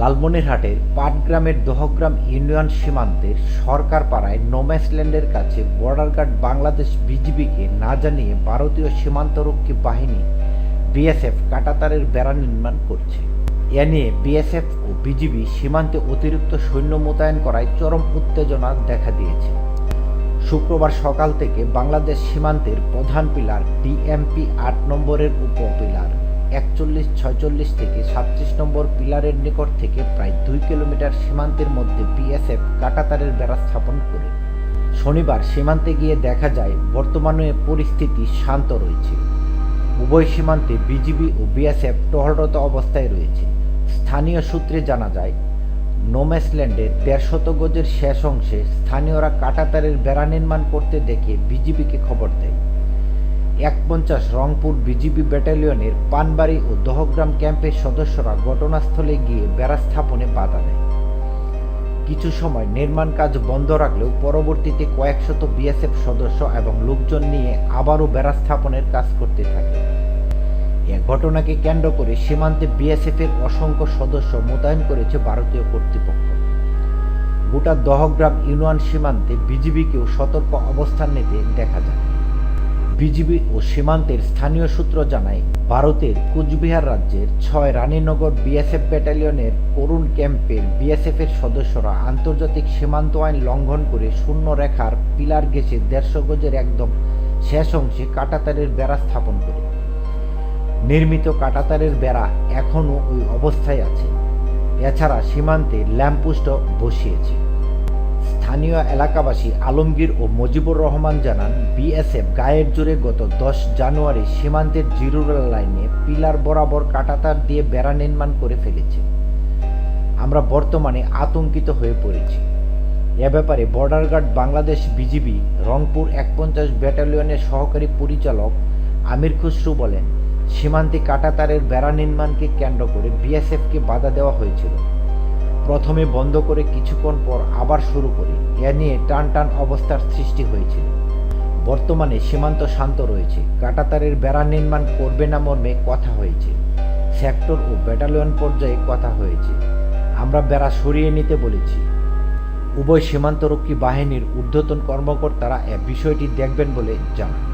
লালমনিরহাটের পাটগ্রামের দহগ্রাম ইউনিয়ন সীমান্তের সরকার পাড়ায় নোম্যাসল্যান্ডের কাছে বর্ডার গার্ড বাংলাদেশ বিজিবিকে না জানিয়ে ভারতীয় সীমান্তরক্ষী বাহিনী বিএসএফ কাটাতারের বেড়া নির্মাণ করছে। এ নিয়ে বিএসএফ ও বিজিবি সীমান্তে অতিরিক্ত সৈন্য মোতায়েন করায় চরম উত্তেজনা দেখা দিয়েছে। শুক্রবার সকাল থেকে বাংলাদেশ সীমান্তের প্রধান পিলার ডিএমপি আট নম্বরের উপপিলার একচল্লিশ, ছয়চল্লিশ থেকে সাতত্রিশ নম্বর পিলারের নিকট থেকে প্রায় দুই কিলোমিটার সীমান্তের মধ্যে বিএসএফ কাটাতারের বেড়া স্থাপন করে। শনিবার সীমান্তে গিয়ে দেখা যায়, বর্তমানে পরিস্থিতি শান্ত রয়েছে। উভয় সীমান্তে বিজিবি ও বিএসএফ টহলরত অবস্থায় রয়েছে। স্থানীয় সূত্রে জানা যায় নোম্যাসল্যান্ডের দেড়শত গজের শেষ অংশে স্থানীয়রা কাটাতারের বেড়া নির্মাণ করতে দেখে বিজিবিকে খবর দেয়। এক পঞ্চাশ রংপুর বিজিবি ব্যাটালিয়নের পানবাড়ি ও দহগ্রাম ক্যাম্পের সদস্যরা ঘটনাস্থলে গিয়ে বেড়া স্থাপনে বাধা দেয়। কিছু সময় নির্মাণ কাজ বন্ধ রাখলেও পরবর্তীতে কয়েকশত বিএসএফ সদস্য এবং লোকজন নিয়ে আবারও বেড়া স্থাপনের কাজ করতে থাকে। এ ঘটনাকে কেন্দ্র করে সীমান্তে বিএসএফের অসংখ্য সদস্য মোতায়েন করেছে ভারতীয় কর্তৃপক্ষ। গোটা দহগ্রাম ইউনিয়ন সীমান্তে বিজিবিকেও সতর্ক অবস্থান নিতে দেখা যায়। বিজিবি ও সীমান্তের স্থানীয় সূত্র জানায়, ভারতের কুচবিহার রাজ্যের ছয় রানীনগর বিএসএফ ব্যাটালিয়নের করুণ ক্যাম্পের বিএসএফের সদস্যরা আন্তর্জাতিক সীমান্ত আইন লঙ্ঘন করে শূন্য রেখার পিলার ঘেঁষে দেড়শো গজের একদম শেষ অংশে কাটাতারের বেড়া স্থাপন করে। নির্মিত কাটাতারের বেড়া এখনও ওই অবস্থায় আছে। এছাড়া সীমান্তে ল্যাম্পপোস্ট বসিয়েছে। স্থানীয় এলাকাবাসী আলমগীর ও মজিবুর রহমান জানান, বিএসএফ গায়ের জোরে গত দশ জানুয়ারি সীমান্তের জিরুরাল লাইনে পিলার বরাবর কাটাতার দিয়ে বেড়া নির্মাণ করে ফেলেছে। আমরা বর্তমানে আতঙ্কিত হয়ে পড়েছি। এ ব্যাপারে border guard Bangladesh BGB Rangpur একপঞ্চাশ ব্যাটালিয়নের সহকারী পরিচালক আমির খুসরু বলেন, সীমান্তে কাটাতারের বেড়া নির্মাণকে কেন্দ্র করে বিএসএফকে বাধা দেওয়া হয়েছিল। প্রথমে বন্ধ করে কিছুক্ষণ পর আবার শুরু করি। এ নিয়ে টান টান অবস্থার সৃষ্টি হয়েছিল বর্তমানে সীমান্ত শান্ত রয়েছে। কাটাতারের বেড়া নির্মাণ করবে না মর্মে কথা হয়েছে। সেক্টর ও ব্যাটালিয়ন পর্যায়ে কথা হয়েছে। আমরা বেড়া সরিয়ে নিতে বলেছি। উভয় সীমান্তরক্ষী বাহিনীর ঊর্ধ্বতন কর্মকর্তারা এ বিষয়টি দেখবেন বলে জানান।